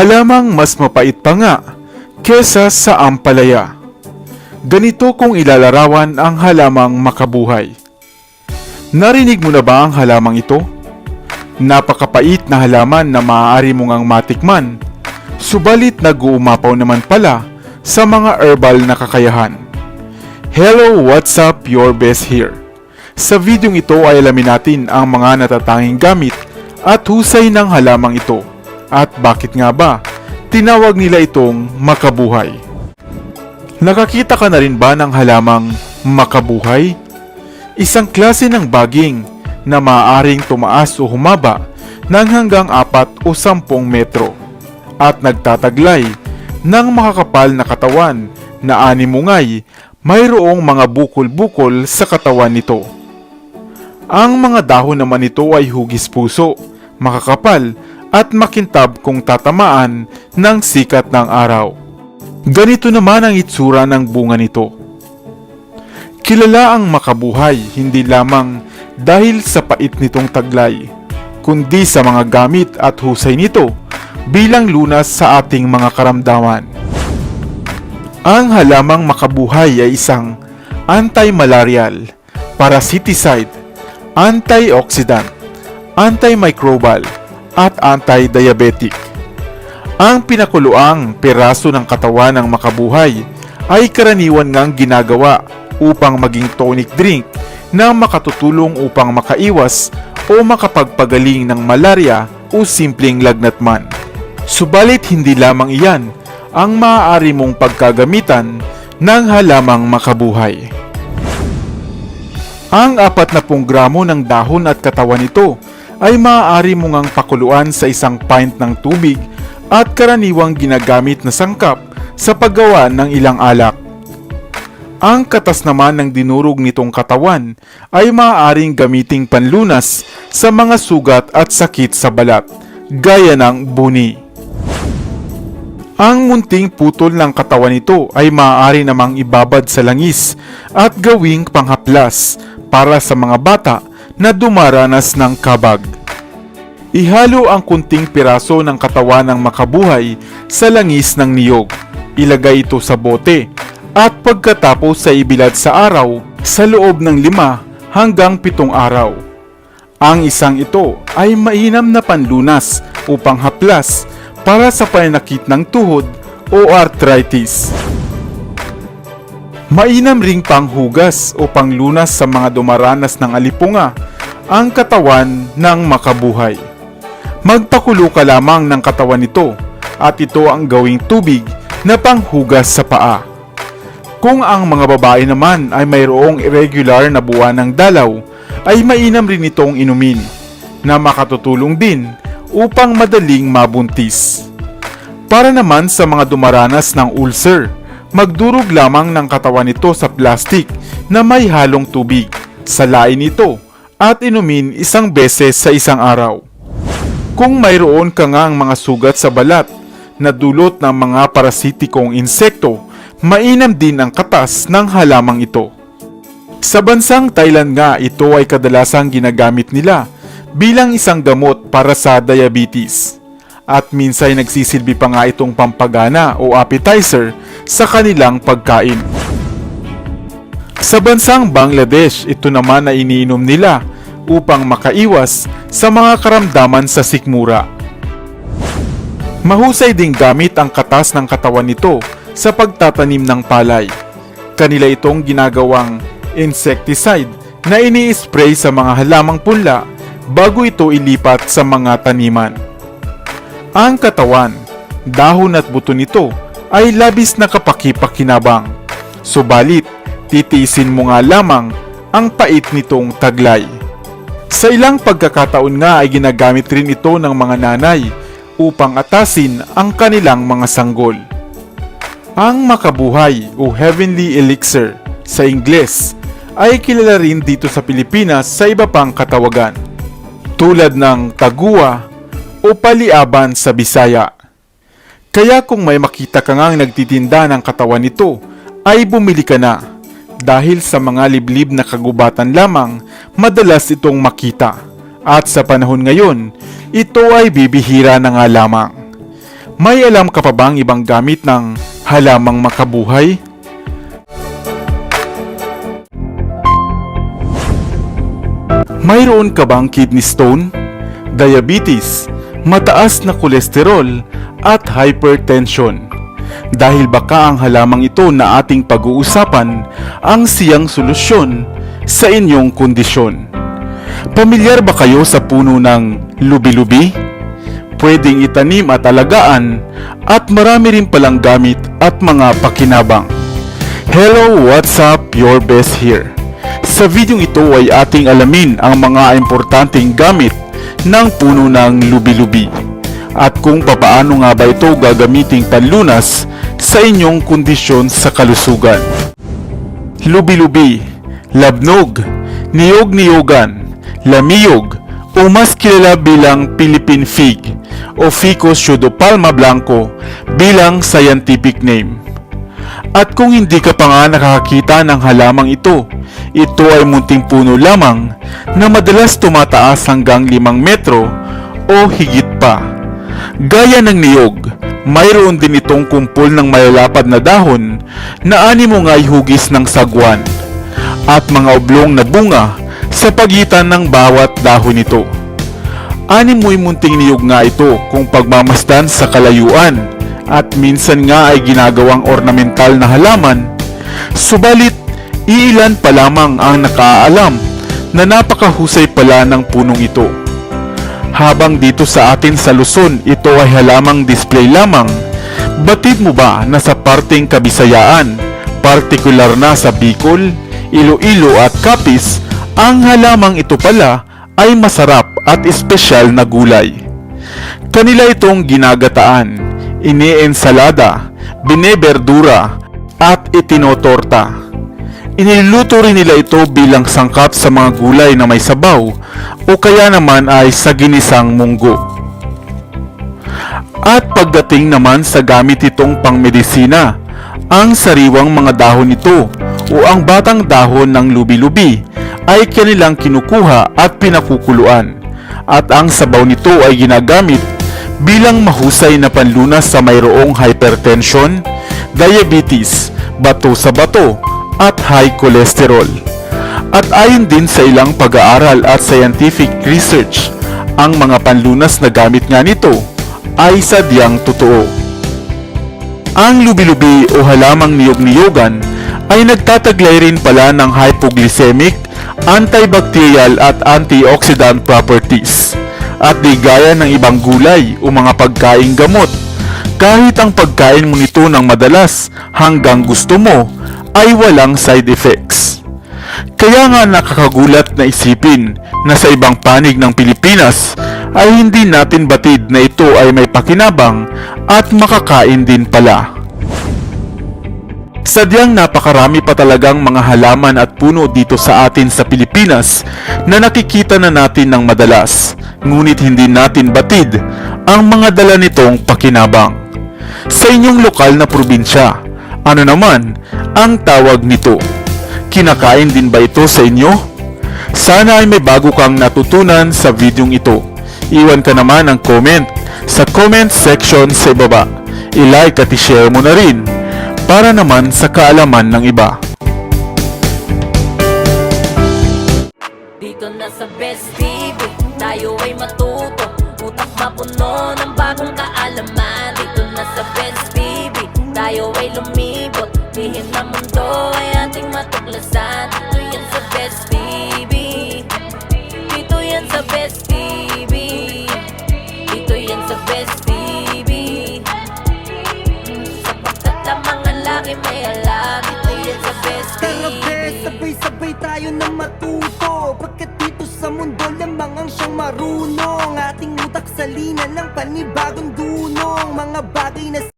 Halamang mas mapait pa nga kesa sa ampalaya. Ganito kung ilalarawan ang halamang makabuhay. Narinig mo na ba ang halamang ito? Napakapait na halaman na maaari mong ang matikman, subalit nag-uumapaw naman pala sa mga herbal na kakayahan. Hello, what's up? Your best here. Sa videong ito ay alamin natin ang mga natatanging gamit at husay ng halamang ito. At bakit nga ba tinawag nila itong makabuhay? Nakakita ka na rin ba ng halamang makabuhay? Isang klase ng baging na maaaring tumaas o humaba ng hanggang 4 o 10 metro at nagtataglay ng makakapal na katawan na animungay mayroong mga bukol-bukol sa katawan nito. Ang mga dahon naman nito ay hugis puso, makakapal at makintab kung tatamaan ng sikat ng araw. Ganito naman ang itsura ng bunga nito. Kilala ang makabuhay hindi lamang dahil sa pait nitong taglay, kundi sa mga gamit at husay nito bilang lunas sa ating mga karamdaman. Ang halamang makabuhay ay isang anti-malarial, parasiticide, antioxidant, antimicrobial, at anti-diabetic. Ang pinakuluang piraso ng katawan ng makabuhay ay karaniwan ngang ginagawa upang maging tonic drink na makatutulong upang makaiwas o makapagpagaling ng malaria o simpleng lagnat man. Subalit hindi lamang iyan ang maaari mong pagkagamitan ng halamang makabuhay. Ang 40 gramo ng dahon at katawan nito ay maaari mong ang pakuluan sa isang pint ng tubig at karaniwang ginagamit na sangkap sa paggawa ng ilang alak. Ang katas naman ng dinurog nitong katawan ay maaaring gamiting panlunas sa mga sugat at sakit sa balat, gaya ng buni. Ang munting putol ng katawan nito ay maaari namang ibabad sa langis at gawing panghaplas para sa mga bata na dumaranas ng kabag. Ihalo ang kunting piraso ng katawan ng makabuhay sa langis ng niyog. Ilagay ito sa bote at pagkatapos sa ibilad sa araw sa loob ng lima hanggang pitong araw. Ang isang ito ay mainam na panlunas upang haplas para sa pananakit ng tuhod o arthritis. Mainam ring panghugas o panglunas sa mga dumaranas ng alipunga ang katawan ng makabuhay. Magpakulo ka lamang ng katawan nito at ito ang gawing tubig na panghugas sa paa. Kung ang mga babae naman ay mayroong irregular na buwan ng dalaw, ay mainam rin itong inumin na makatutulong din upang madaling mabuntis. Para naman sa mga dumaranas ng ulcer, magdurog lamang ng katawan nito sa plastic na may halong tubig. Salain ito at inumin isang beses sa isang araw. Kung mayroon ka nga ang mga sugat sa balat na dulot ng mga parasitikong insekto, mainam din ang katas ng halamang ito. Sa bansang Thailand nga ito ay kadalasang ginagamit nila bilang isang gamot para sa diabetes. At minsan nagsisilbi pa nga itong pampagana o appetizer sa kanilang pagkain. Sa bansang Bangladesh, ito naman ay iniinom nila upang makaiwas sa mga karamdaman sa sikmura. Mahusay ding gamit ang katas ng katawan nito sa pagtatanim ng palay. Kanila itong ginagawang insecticide na ini-spray sa mga halamang punla bago ito ilipat sa mga taniman. Ang katawan, dahon at buto nito ay labis na kapakipakinabang. Subalit, titiisin mo nga lamang ang pait nitong taglay. Sa ilang pagkakataon nga ay ginagamit rin ito ng mga nanay upang atasin ang kanilang mga sanggol. Ang makabuhay o heavenly elixir sa Ingles ay kilala rin dito sa Pilipinas sa iba pang katawagan tulad ng tagua o paliaban sa Bisaya. Kaya kung may makita ka ngang nagtitinda ng katawan nito, ay bumili ka na dahil sa mga liblib na kagubatan lamang madalas itong makita. At sa panahon ngayon, ito ay bibihira na nga lamang. May alam ka pa bang ibang gamit ng halamang makabuhay? Mayroon ka bang kidney stone, diabetes, mataas na kolesterol, at hypertension? Dahil baka ang halamang ito na ating pag-uusapan ang siyang solusyon sa inyong kondisyon. Pamilyar ba kayo sa puno ng lubi-lubi? Pwedeng itanim at alagaan at marami rin palang gamit at mga pakinabang. Hello, what's up? Your best here. Sa video ito ay ating alamin ang mga importanteng gamit ng puno ng lubi-lubi at kung papaano nga ba ito gagamiting panlunas sa inyong kondisyon sa kalusugan. Lubi-lubi, labnog, niyog-niyogan, lamiyog, o mas kilala bilang Philippine fig o Ficus pseudopalma blanco bilang scientific name. At kung hindi ka pa nga nakakakita ng halamang ito, ito ay munting puno lamang na madalas tumataas hanggang 5 metro o higit pa. Gaya ng niyog, mayroon din itong kumpol ng malalapad na dahon na animo nga'y hugis ng sagwan at mga oblong na bunga sa pagitan ng bawat dahon nito. Animoy munting niyog nga ito kung pagmamasdan sa kalayuan at minsan nga ay ginagawang ornamental na halaman. Subalit, iilan pa lamang ang nakaalam na napakahusay pala ng punong ito. Habang dito sa atin sa Luzon, ito ay halamang display lamang. Batid mo ba na sa parting Kabisayaan, partikular na sa Bicol, Iloilo at Capiz, ang halamang ito pala ay masarap at espesyal na gulay. Kanila itong ginagataan, iniensalada, bineberdura, at itinotorta. Iniluluto rin nila ito bilang sangkap sa mga gulay na may sabaw o kaya naman ay sa ginisang munggo. At pagdating naman sa gamit itong pangmedisina, ang sariwang mga dahon nito o ang batang dahon ng lubi-lubi ay kanilang kinukuha at pinakukuluan. At ang sabaw nito ay ginagamit bilang mahusay na panlunas sa mayroong hypertension, diabetes, bato sa bato, at high cholesterol. At ayon din sa ilang pag-aaral at scientific research, ang mga panlunas na gamit nga nito ay sadyang totoo. Ang lubi-lubi o halamang niyog-niyogan ay nagtataglay rin pala ng hypoglycemic, antibacterial at antioxidant properties. At di gaya ng ibang gulay o mga pagkaing gamot, kahit ang pagkain mo nito ng madalas hanggang gusto mo ay walang side effects. Kaya nga nakakagulat na isipin na sa ibang panig ng Pilipinas ay hindi natin batid na ito ay may pakinabang at makakain din pala. Sadyang napakarami pa talagang mga halaman at puno dito sa atin sa Pilipinas na nakikita na natin ng madalas, ngunit hindi natin batid ang mga dala nitong pakinabang. Sa inyong lokal na probinsya, ano naman ang tawag nito? Kinakain din ba ito sa inyo? Sana ay may bago kang natutunan sa videong ito. Iwan ka naman ang comment sa comment section sa ibaba. I-like at i-share mo na rin para naman sa kaalaman ng iba. Dito na sa Best TV, tayo ay matuto Utak mapuno ng bagong kaalaman Dito na sa Best TV, tayo ay lumibot. Lihim na mundo ay ating matuklasan. Dito yan sa Best TV Dito yan sa Best TV Dito yan sa Best TV Sapagkat ang mga laki may alam Dito yan sa Best Tara TV bes, sabay-sabay tayo na matuto. Pagkat dito sa mundo lamang ang siyang marunong. Ating utak sa lina ng panibag